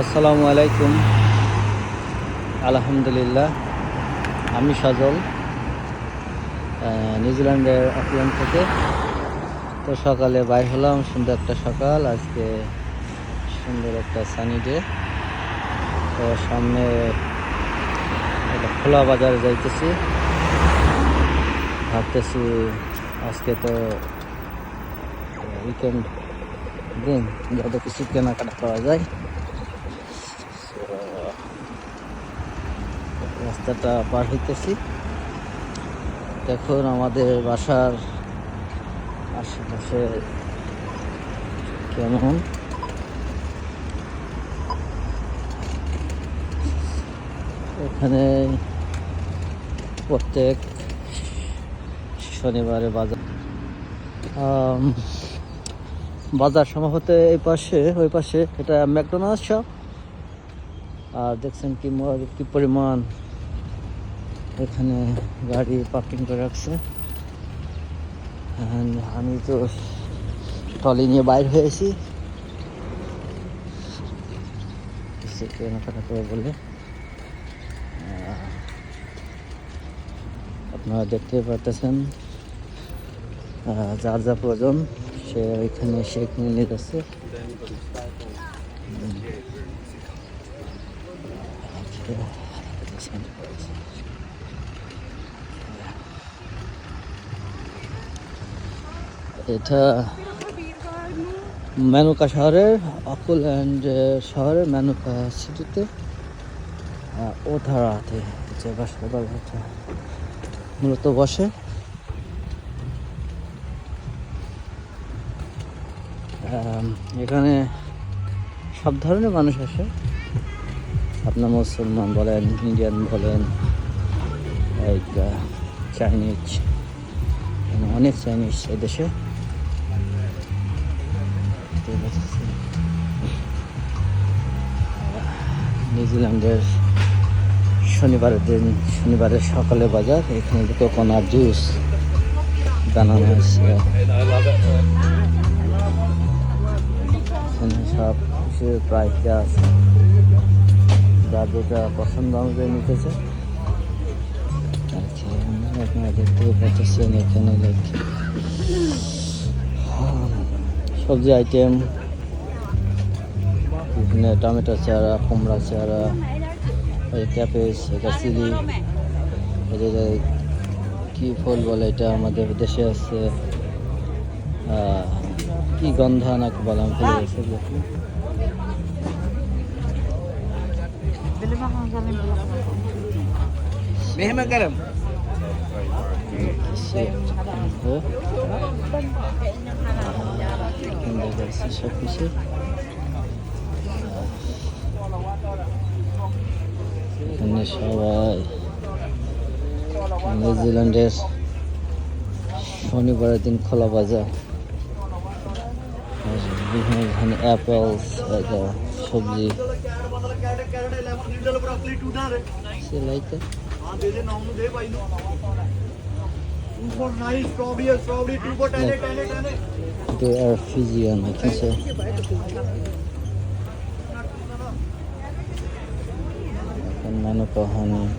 আসসালামু আলাইকুম। আলহামদুলিল্লাহ, আমি সজল নিউজিল্যান্ডের অকল্যান্ড থেকে। তো সকালে বাইর হলাম, সুন্দর একটা সকাল, আজকে সুন্দর একটা সানি ডে তো সামনে একটা খোলা বাজারে যাইতেছি। ভাবতেছি আজকে তো উইকেন্ড দিন, যত কিছু কেনাকাটা করা যায়। রাস্তাটা পার হইতেছি। দেখুন আমাদের বাসার আশেপাশে কেমন? এখানে প্রত্যেক শনিবারে বাজার বাজার সম্ভবত এই পাশে, ওই পাশে এটা ম্যাকডোনাল্ড শপ। আর দেখছেন কি কি পরিমাণ এখানে গাড়ি পার্কিং করে রাখছে। আমি তো টলি নিয়ে বাইর হয়েছি। কেনাকাটা করে বলে আপনারা দেখতে পারতেছেন যার যা প্রয়োজন, সে ওইখানে সে কিনে নিয়ে যাচ্ছে। হুম। এটা মেনুকা শহরের অকুল্যান্ড শহরের মেনুকা সিটিতে আহ, ওধারাতে যে বাসটা মূলত বসে। এখানে সব ধরনের মানুষ আসে। আপনার মুসলমান বলেন ইন্ডিয়ান বলেন চাইনিজ অনেক চাইনিজ এদেশে নিউজিল্যান্ডের শনিবারের দিন, শনিবারের সকালে বাজার, এখানে কোকোনাট জুস বানানো হয়েছে। সব কিছু প্রাইস দেওয়া আছে। যার যেটা পছন্দ অনুযায়ী নিতেছে। আচ্ছা আপনারা দেখতে পাচ্ছেন এখানে লাইক সবজি আইটেম এখানে টমেটো চারা কুমড়া চারা এই ক্যাপেজ এটা চিলি এটা কি ফুল বলে এটা আমাদের দেশে আছে কি গন্ধা নাকি বলে আমি ভুলে গেছি। মেহমা গরম সব কিছু এখানে সবাই নিউজিল্যান্ডের শনিবারের দিন খোলা বাজার বিভিন্ন ধরনের সবজি সে Two for nice. Two for. They are Fijian, I think so. And Manuka honey.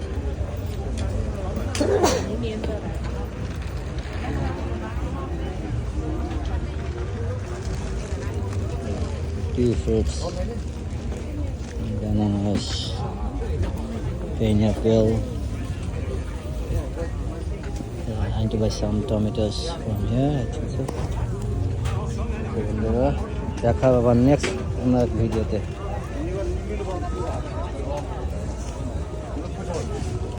Two fruits. Bananas. Pineapple. Uh, to buy some tomatoes from here, I think so. তো বন্ধুরা দেখা আবার নেক্সট অন্য এক ভিডিওতে